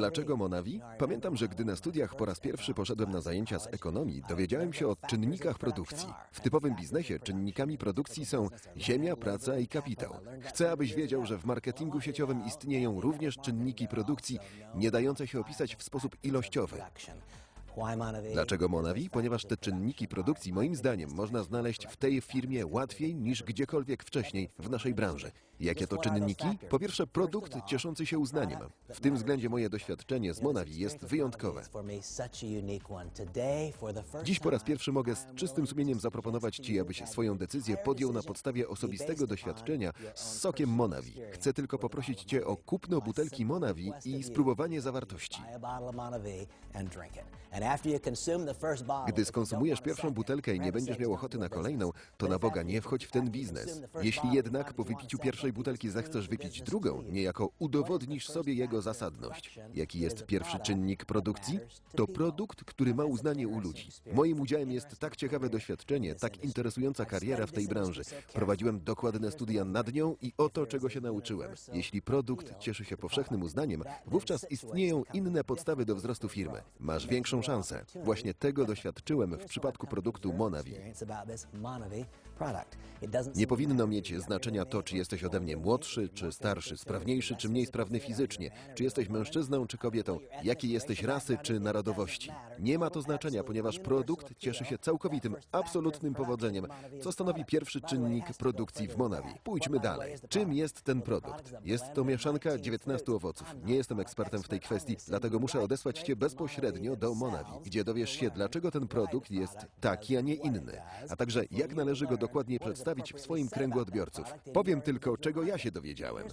Dlaczego Monavi? Pamiętam, że gdy na studiach po raz pierwszy poszedłem na zajęcia z ekonomii, dowiedziałem się o czynnikach produkcji. W typowym biznesie czynnikami produkcji są ziemia, praca i kapitał. Chcę, abyś wiedział, że w marketingu sieciowym istnieją również czynniki produkcji, nie dające się opisać w sposób ilościowy. Dlaczego Monavi? Ponieważ te czynniki produkcji, moim zdaniem, można znaleźć w tej firmie łatwiej niż gdziekolwiek wcześniej w naszej branży. Jakie to czynniki? Po pierwsze, produkt cieszący się uznaniem. W tym względzie moje doświadczenie z Monavi jest wyjątkowe. Dziś po raz pierwszy mogę z czystym sumieniem zaproponować Ci, abyś swoją decyzję podjął na podstawie osobistego doświadczenia z sokiem Monavi. Chcę tylko poprosić Cię o kupno butelki Monavi i spróbowanie zawartości. Gdy skonsumujesz pierwszą butelkę i nie będziesz miał ochoty na kolejną, to na Boga nie wchodź w ten biznes. Jeśli jednak po wypiciu pierwszej butelki zechcesz wypić drugą, niejako udowodnisz sobie jego zasadność. Jaki jest pierwszy czynnik produkcji? To produkt, który ma uznanie u ludzi. Moim udziałem jest tak ciekawe doświadczenie, tak interesująca kariera w tej branży. Prowadziłem dokładne studia nad nią i oto czego się nauczyłem. Jeśli produkt cieszy się powszechnym uznaniem, wówczas istnieją inne podstawy do wzrostu firmy. Masz większą szansę. Właśnie tego doświadczyłem w przypadku produktu Monavi. Nie powinno mieć znaczenia to, czy jesteś ode mnie młodszy, czy starszy, sprawniejszy, czy mniej sprawny fizycznie, czy jesteś mężczyzną, czy kobietą, jakiej jesteś rasy, czy narodowości. Nie ma to znaczenia, ponieważ produkt cieszy się całkowitym, absolutnym powodzeniem, co stanowi pierwszy czynnik produkcji w Monavi. Pójdźmy dalej. Czym jest ten produkt? Jest to mieszanka 19 owoców. Nie jestem ekspertem w tej kwestii, dlatego muszę odesłać Cię bezpośrednio do Monavi, gdzie dowiesz się, dlaczego ten produkt jest taki, a nie inny, a także jak należy go dokładnie przedstawić w swoim kręgu odbiorców. Powiem tylko, czego ja się dowiedziałem.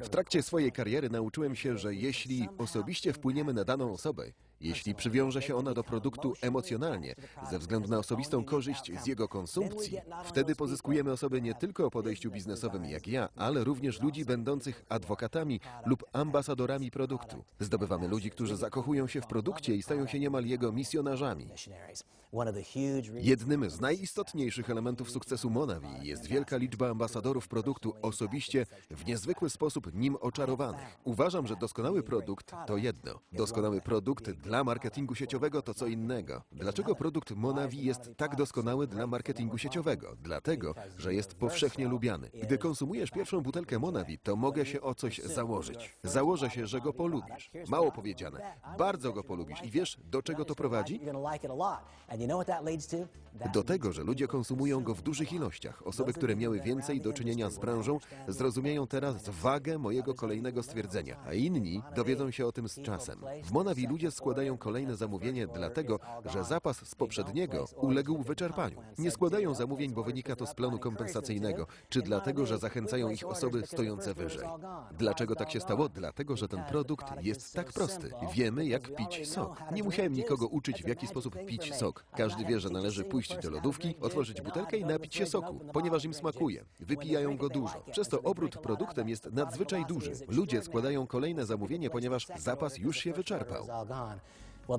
W trakcie swojej kariery nauczyłem się, że jeśli osobiście wpłyniemy na daną osobę, jeśli przywiąże się ona do produktu emocjonalnie, ze względu na osobistą korzyść z jego konsumpcji, wtedy pozyskujemy osoby nie tylko o podejściu biznesowym jak ja, ale również ludzi będących adwokatami lub ambasadorami produktu. Zdobywamy ludzi, którzy zakochują się w produkcie i stają się niemal jego misjonarzami. Jednym z najistotniejszych elementów sukcesu Monavi jest wielka liczba ambasadorów produktu osobiście w niezwykły sposób nim oczarowanych. Uważam, że doskonały produkt to jedno. Doskonały produkt dla marketingu sieciowego to co innego. Dlaczego produkt Monavi jest tak doskonały dla marketingu sieciowego? Dlatego, że jest powszechnie lubiany. Gdy konsumujesz pierwszą butelkę Monavi, to mogę się o coś założyć. Założę się, że go polubisz. Mało powiedziane. Bardzo go polubisz. I wiesz, do czego to prowadzi? Do tego, że ludzie konsumują go w dużych ilościach. Osoby, które miały więcej do czynienia z branżą, zrozumieją teraz wagę mojego kolejnego stwierdzenia, a inni dowiedzą się o tym z czasem. W Monavi ludzie składają kolejne zamówienie dlatego, że zapas z poprzedniego uległ wyczerpaniu. Nie składają zamówień, bo wynika to z planu kompensacyjnego, czy dlatego, że zachęcają ich osoby stojące wyżej. Dlaczego tak się stało? Dlatego, że ten produkt jest tak prosty. Wiemy, jak pić sok. Nie musiałem nikogo uczyć, w jaki sposób pić sok. Każdy wie, że należy pójść do lodówki, otworzyć butelkę i napić się soku, ponieważ im smakuje. Wypijają go dużo. Przez to obrót produktem jest nadzwyczaj duży. Ludzie składają kolejne zamówienie, ponieważ zapas już się wyczerpał.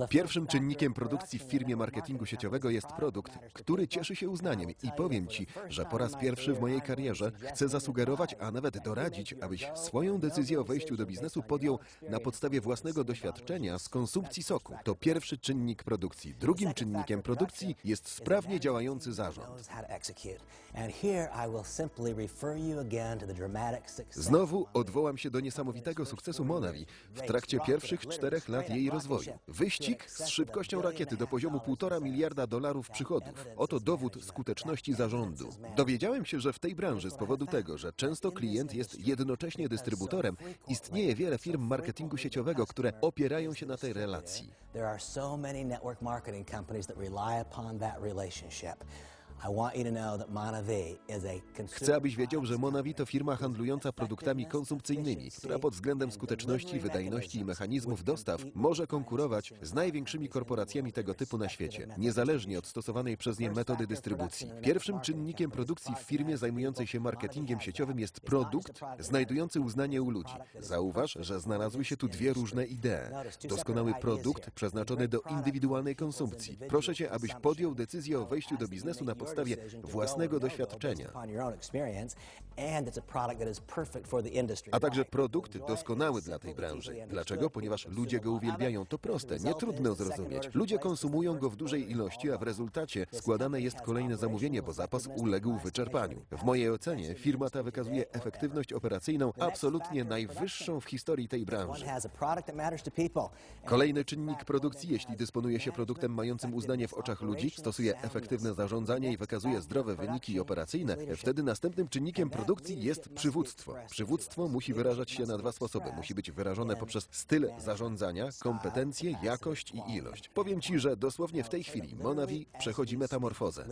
Pierwszym czynnikiem produkcji w firmie marketingu sieciowego jest produkt, który cieszy się uznaniem i powiem Ci, że po raz pierwszy w mojej karierze chcę zasugerować, a nawet doradzić, abyś swoją decyzję o wejściu do biznesu podjął na podstawie własnego doświadczenia z konsumpcji soku. To pierwszy czynnik produkcji. Drugim czynnikiem produkcji jest sprawnie działający zarząd. Znowu odwołam się do niesamowitego sukcesu Monavi w trakcie pierwszych czterech lat jej rozwoju. Wyścig z szybkością rakiety do poziomu 1,5 miliarda dolarów przychodów. Oto dowód skuteczności zarządu. Dowiedziałem się, że w tej branży z powodu tego, że często klient jest jednocześnie dystrybutorem, istnieje wiele firm marketingu sieciowego, które opierają się na tej relacji. There are so many network marketing companies that rely upon that relationship. Chcę, abyś wiedział, że Monavi to firma handlująca produktami konsumpcyjnymi, która pod względem skuteczności, wydajności i mechanizmów dostaw może konkurować z największymi korporacjami tego typu na świecie, niezależnie od stosowanej przez nie metody dystrybucji. Pierwszym czynnikiem produkcji w firmie zajmującej się marketingiem sieciowym jest produkt znajdujący uznanie u ludzi. Zauważ, że znalazły się tu dwie różne idee. Doskonały produkt przeznaczony do indywidualnej konsumpcji. Proszę cię, abyś podjął decyzję o wejściu do biznesu na podstawie podstawie własnego doświadczenia. A także produkt doskonały dla tej branży. Dlaczego? Ponieważ ludzie go uwielbiają. To proste, nie trudno zrozumieć. Ludzie konsumują go w dużej ilości, a w rezultacie składane jest kolejne zamówienie, bo zapas uległ wyczerpaniu. W mojej ocenie firma ta wykazuje efektywność operacyjną absolutnie najwyższą w historii tej branży. Kolejny czynnik produkcji, jeśli dysponuje się produktem mającym uznanie w oczach ludzi, stosuje efektywne zarządzanie i wykazuje zdrowe wyniki operacyjne, wtedy następnym czynnikiem produkcji jest przywództwo. Przywództwo musi wyrażać się na dwa sposoby. Musi być wyrażone poprzez styl zarządzania, kompetencje, jakość i ilość. Powiem Ci, że dosłownie w tej chwili Monavi przechodzi metamorfozę.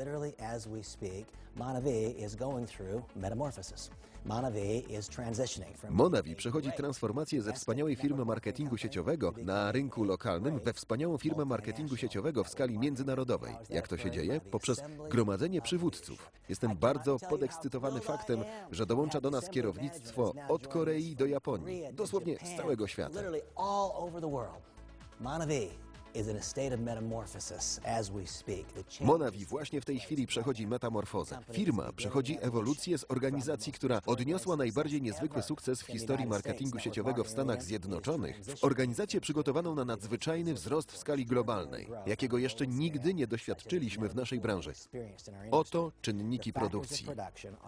Monavi przechodzi transformację ze wspaniałej firmy marketingu sieciowego na rynku lokalnym we wspaniałą firmę marketingu sieciowego w skali międzynarodowej. Jak to się dzieje? Poprzez gromadzenie przywódców. Jestem bardzo podekscytowany faktem, że dołącza do nas kierownictwo od Korei do Japonii, dosłownie z całego świata. Literally Monavi właśnie w tej chwili przechodzi metamorfozę. Firma przechodzi ewolucję z organizacji, która odniosła najbardziej niezwykły sukces w historii marketingu sieciowego w Stanach Zjednoczonych, w organizację przygotowaną na nadzwyczajny wzrost w skali globalnej, jakiego jeszcze nigdy nie doświadczyliśmy w naszej branży. Oto czynniki produkcji.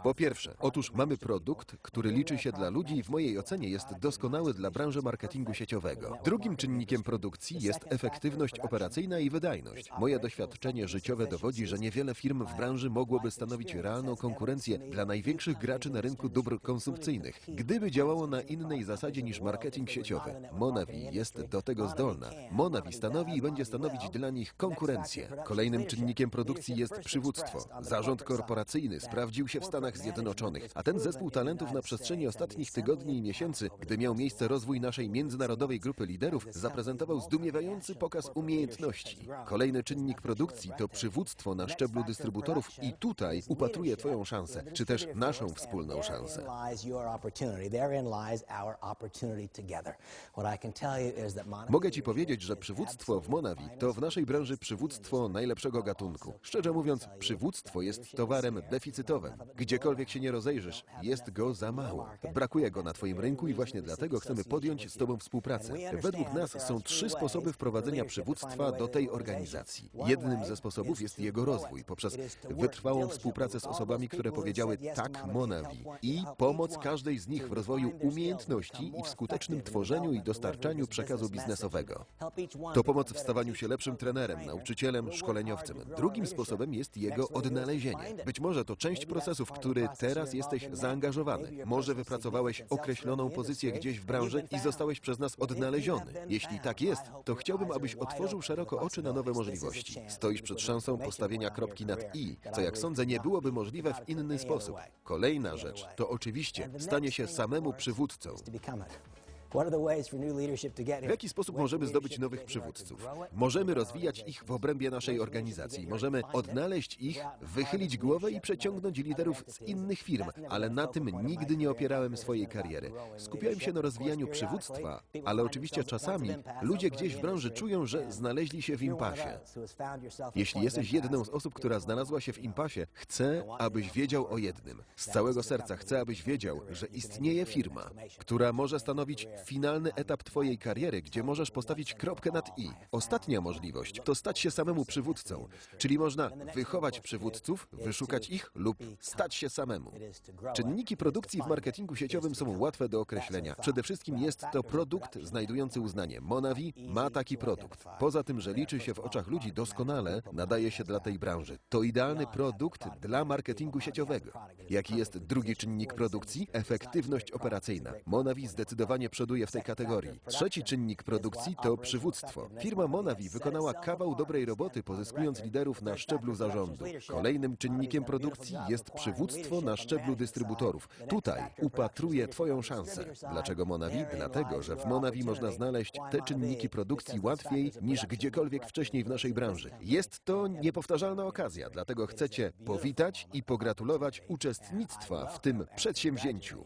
Po pierwsze, otóż mamy produkt, który liczy się dla ludzi i w mojej ocenie jest doskonały dla branży marketingu sieciowego. Drugim czynnikiem produkcji jest efektywność operacyjna i wydajność. Moje doświadczenie życiowe dowodzi, że niewiele firm w branży mogłoby stanowić realną konkurencję dla największych graczy na rynku dóbr konsumpcyjnych, gdyby działało na innej zasadzie niż marketing sieciowy. Monavi jest do tego zdolna. Monavi stanowi i będzie stanowić dla nich konkurencję. Kolejnym czynnikiem produkcji jest przywództwo. Zarząd korporacyjny sprawdził się w Stanach Zjednoczonych, a ten zespół talentów na przestrzeni ostatnich tygodni i miesięcy, gdy miał miejsce rozwój naszej międzynarodowej grupy liderów, zaprezentował zdumiewający pokaz umiejętności. Kolejny czynnik produkcji to przywództwo na szczeblu dystrybutorów i tutaj upatruję Twoją szansę, czy też naszą wspólną szansę. Mogę Ci powiedzieć, że przywództwo w Monavi to w naszej branży przywództwo najlepszego gatunku. Szczerze mówiąc, przywództwo jest towarem deficytowym. Gdziekolwiek się nie rozejrzysz, jest go za mało. Brakuje go na Twoim rynku i właśnie dlatego chcemy podjąć z Tobą współpracę. Według nas są trzy sposoby wprowadzenia przywództwa do tej organizacji. Jednym ze sposobów jest jego rozwój poprzez wytrwałą współpracę z osobami, które powiedziały tak Monavi i pomoc każdej z nich w rozwoju umiejętności i w skutecznym tworzeniu i dostarczaniu przekazu biznesowego. To pomoc w stawaniu się lepszym trenerem, nauczycielem, szkoleniowcem. Drugim sposobem jest jego odnalezienie. Być może to część procesu, w który teraz jesteś zaangażowany. Może wypracowałeś określoną pozycję gdzieś w branży i zostałeś przez nas odnaleziony. Jeśli tak jest, to chciałbym, abyś otworzył szeroko oczy na nowe możliwości. Stoisz przed szansą postawienia kropki nad i, co jak sądzę nie byłoby możliwe w inny sposób. Kolejna rzecz to oczywiście stanie się samemu przywódcą. W jaki sposób możemy zdobyć nowych przywódców? Możemy rozwijać ich w obrębie naszej organizacji. Możemy odnaleźć ich, wychylić głowę i przeciągnąć liderów z innych firm, ale na tym nigdy nie opierałem swojej kariery. Skupiałem się na rozwijaniu przywództwa, ale oczywiście czasami ludzie gdzieś w branży czują, że znaleźli się w impasie. Jeśli jesteś jedną z osób, która znalazła się w impasie, chcę, abyś wiedział o jednym. Z całego serca chcę, abyś wiedział, że istnieje firma, która może stanowić finalny etap Twojej kariery, gdzie możesz postawić kropkę nad i. Ostatnia możliwość to stać się samemu przywódcą, czyli można wychować przywódców, wyszukać ich lub stać się samemu. Czynniki produkcji w marketingu sieciowym są łatwe do określenia. Przede wszystkim jest to produkt znajdujący uznanie. Monavi ma taki produkt. Poza tym, że liczy się w oczach ludzi doskonale, nadaje się dla tej branży. To idealny produkt dla marketingu sieciowego. Jaki jest drugi czynnik produkcji? Efektywność operacyjna. Monavi zdecydowanie w tej kategorii. Trzeci czynnik produkcji to przywództwo. Firma Monavi wykonała kawał dobrej roboty, pozyskując liderów na szczeblu zarządu. Kolejnym czynnikiem produkcji jest przywództwo na szczeblu dystrybutorów. Tutaj upatruję Twoją szansę. Dlaczego Monavi? Dlatego, że w Monavi można znaleźć te czynniki produkcji łatwiej niż gdziekolwiek wcześniej w naszej branży. Jest to niepowtarzalna okazja, dlatego chcę Cię powitać i pogratulować uczestnictwa w tym przedsięwzięciu.